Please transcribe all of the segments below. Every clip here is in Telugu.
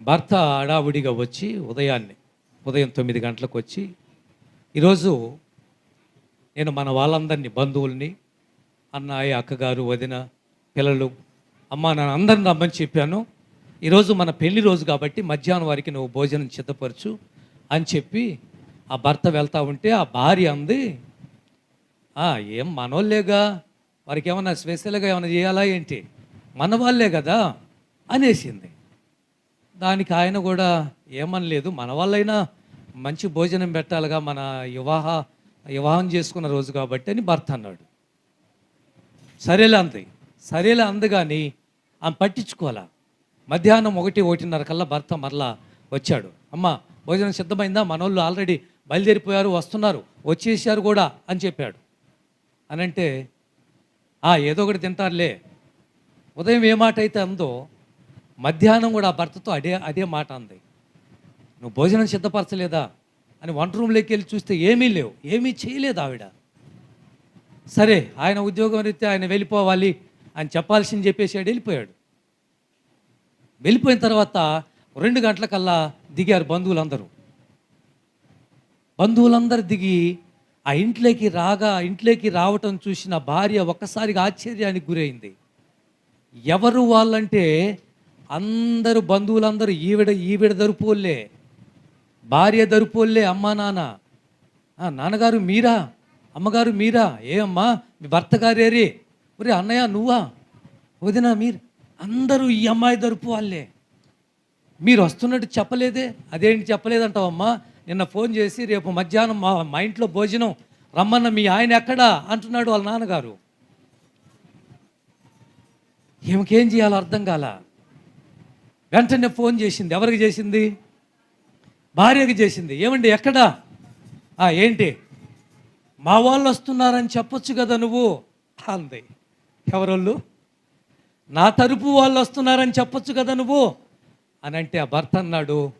భర్త హడావుడిగా వచ్చి ఉదయాన్నే ఉదయం తొమ్మిది గంటలకు వచ్చి ఈరోజు నేను మన వాళ్ళందరినీ బంధువుల్ని అన్నయ్య అక్కగారు వదిన పిల్లలు అమ్మ నన్ను అందరిని రమ్మని చెప్పాను. ఈరోజు మన పెళ్ళి రోజు కాబట్టి మధ్యాహ్నం వారికి నువ్వు భోజనం సిద్ధపరచు అని చెప్పి ఆ భర్త వెళ్తా ఉంటే ఆ భార్య అంది ఏం మనోళ్ళేగా? వారికి ఏమన్నా స్పెషల్గా ఏమైనా చేయాలా ఏంటి? మన వాళ్ళే కదా? అనేసింది. దానికి ఆయన కూడా ఏమనలేదు. మన వాళ్ళైనా మంచి భోజనం పెట్టాలిగా మన వివాహ వివాహం చేసుకున్న రోజు కాబట్టి అని భర్త అన్నాడు. సరేలే అంది. సరేలే అంది కానీ ఆమె పట్టించుకోవాలా? మధ్యాహ్నం ఒకటి ఒకటిన్నర కల్లా భర్త మరలా వచ్చాడు. అమ్మ భోజనం సిద్ధమైందా? మనోళ్ళు ఆల్రెడీ బయలుదేరిపోయారు వస్తున్నారు వచ్చేసారు కూడా అని చెప్పాడు. అని అంటే "ఆ, ఏదో ఒకటి తింటారులే. ఉదయం ఏ మాట అయితే అందో మధ్యాహ్నం కూడా ఆ భర్తతో అదే అదే మాట అంది. నువ్వు భోజనం సిద్ధపరచలేదా? అని వంట రూమ్లోకి వెళ్ళి చూస్తే ఏమీ లేవు. ఏమీ చేయలేదు ఆవిడ. సరే ఆయన ఉద్యోగం రీత్యా ఆయన వెళ్ళిపోవాలి అని చెప్పాల్సింది చెప్పేసి ఆడు వెళ్ళిపోయాడు. వెళ్ళిపోయిన తర్వాత రెండు గంటలకల్లా దిగారు బంధువులందరూ. బంధువులందరూ దిగి ఆ ఇంట్లోకి రాగా ఇంట్లోకి రావటం చూసిన భార్య ఒక్కసారిగా ఆశ్చర్యానికి గురైంది. ఎవరు వాళ్ళంటే అందరూ బంధువులందరూ ఈవిడ ఈవిడ దరుపోలే భార్య దరుపోలే అమ్మా నాన్న. నాన్నగారు మీరా? అమ్మగారు మీరా? ఏ అమ్మా? మీ భర్త గారేరి ఒరే అన్నయ్య నువ్వా? వదినా మీరు. అందరూ ఈ అమ్మాయి దరుపు వాళ్ళే. మీరు వస్తున్నట్టు చెప్పలేదే? అదేంటి చెప్పలేదంటావమ్మా? నిన్న ఫోన్ చేసి రేపు మధ్యాహ్నం మా మా ఇంట్లో భోజనం రమ్మన్న మీ ఆయన ఎక్కడా? అంటున్నాడు వాళ్ళ నాన్నగారు. ఈమెకేం చేయాలో అర్థం కాల? వెంటనే ఫోన్ చేసింది. ఎవరికి చేసింది? భార్యకి చేసింది. ఏమండి ఎక్కడా? "ఆ, ఏంటి? మా వాళ్ళు వస్తున్నారని చెప్పొచ్చు కదా నువ్వు? అంది. ఎవరోళ్ళు? నా తరపు వాళ్ళు వస్తున్నారని చెప్పొచ్చు కదా నువ్వు? అని అంటే ఆ భర్త అన్నాడు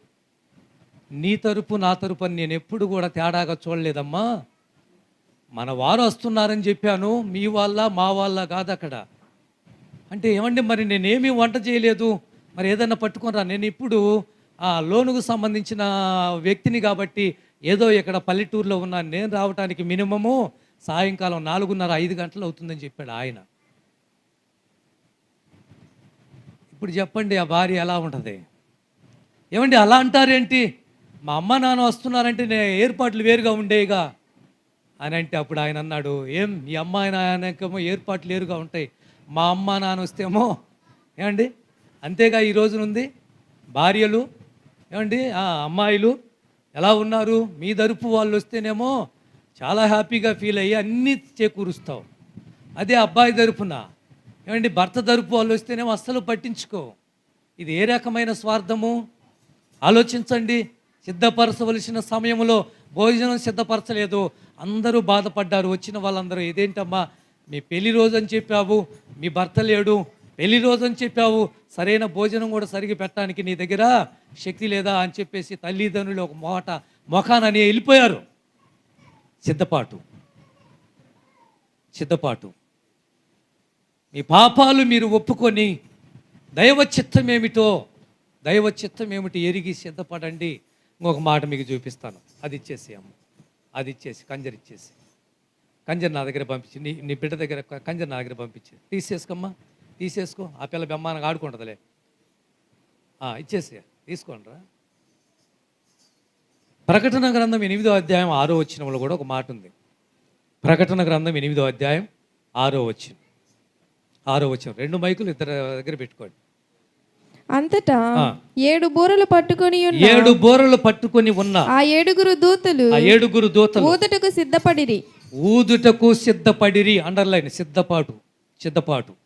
నీ తరపు నా తరపు అని నేను ఎప్పుడు కూడా తేడాగా చూడలేదమ్మా. మన వారు వస్తున్నారని చెప్పాను. మీ వాళ్ళ మా వాళ్ళ కాదు అక్కడ. అంటే ఏమండి మరి నేనేమీ వంట చేయలేదు? మరి ఏదన్నా పట్టుకుని రా. నేను ఇప్పుడు ఆ లోనుకు సంబంధించిన వ్యక్తిని కాబట్టి ఏదో ఇక్కడ పల్లెటూరులో ఉన్నా నేను రావడానికి మినిమము సాయంకాలం నాలుగున్నర ఐదు గంటలు అవుతుందని చెప్పాడు ఆయన. ఇప్పుడు చెప్పండి ఆ భార్య ఎలా ఉంటుంది? ఏమండి అలా అంటారేంటి? మా అమ్మ నాన్న వస్తున్నారంటే నేను ఏర్పాట్లు వేరుగా ఉండేగా అని అంటే అప్పుడు ఆయన అన్నాడు ఏం మీ అమ్మాయి నాయనకేమో ఏర్పాట్లు వేరుగా ఉంటాయి. మా అమ్మ నాన్న వస్తేమో ఏమండి? అంతేగా ఈ రోజునుంది. భార్యలు ఏమండి? ఆ, అమ్మాయిలు ఎలా ఉన్నారు? మీ తరపు వాళ్ళు వస్తేనేమో చాలా హ్యాపీగా ఫీల్ అయ్యి అన్నీ చేకూరుస్తావు. అదే అబ్బాయి తరపున. ఏమండి? భర్త తరపు వాళ్ళు వస్తేనేమో అస్సలు పట్టించుకో. ఇది ఏ రకమైన స్వార్థము? ఆలోచించండి. సిద్ధపరచవలసిన సమయంలో భోజనం సిద్ధపరచలేదు. అందరూ బాధపడ్డారు. వచ్చిన వాళ్ళందరూ ఇదేంటమ్మా? మీ పెళ్ళి రోజు అని చెప్పావు. మీ భర్త లేడు. పెళ్ళి రోజు అని చెప్పావు. సరైన భోజనం కూడా సరిగి పెట్టడానికి నీ దగ్గర శక్తి లేదా అని చెప్పేసి తల్లిదండ్రులు ఒక మోట మొఖానని వెళ్ళిపోయారు. సిద్ధపాటు. సిద్ధపాటు. మీ పాపాలు మీరు ఒప్పుకొని దైవ చిత్తం ఏమిటో దైవ చిత్తం ఏమిటి ఎరిగి సిద్ధపడండి. ఇంకొక మాట మీకు చూపిస్తాను. అది ఇచ్చేసి అమ్మ. అది ఇచ్చేసి కంజర్ ఇచ్చేసి. కంజర్ నా దగ్గర పంపించి నీ నీ బిడ్డ దగ్గర కంజర్ నా దగ్గర పంపించి. తీసేసుకోమ్మా. తీసేసుకో. ఆ పిల్ల బెమ్మానగా ఆడుకుంటుందిలే. ఆ, ఇచ్చేసి తీసుకోండి రా ప్రకటన గ్రంథం ఎనిమిదో అధ్యాయం ఆరో వచ్చినంలో కూడా ఒక మాట ఉంది. ప్రకటన గ్రంథం ఎనిమిదో అధ్యాయం ఆరో వచ్చిన ఆరో వచ్చిన రెండు మైకులు ఇద్దరు దగ్గర పెట్టుకోండి. అంతటా. ఏడు బూరలు పట్టుకొని ఉన్న ఏడు బోరలు పట్టుకొని ఉన్న ఆ ఏడుగురు దూతలు ఆ ఏడుగురు దూతలు ఊతటకు సిద్ధపడిరి. ఊదుటకు సిద్ధపడిరి. అండర్లైన్ సిద్ధపాటు సిద్ధపాటు.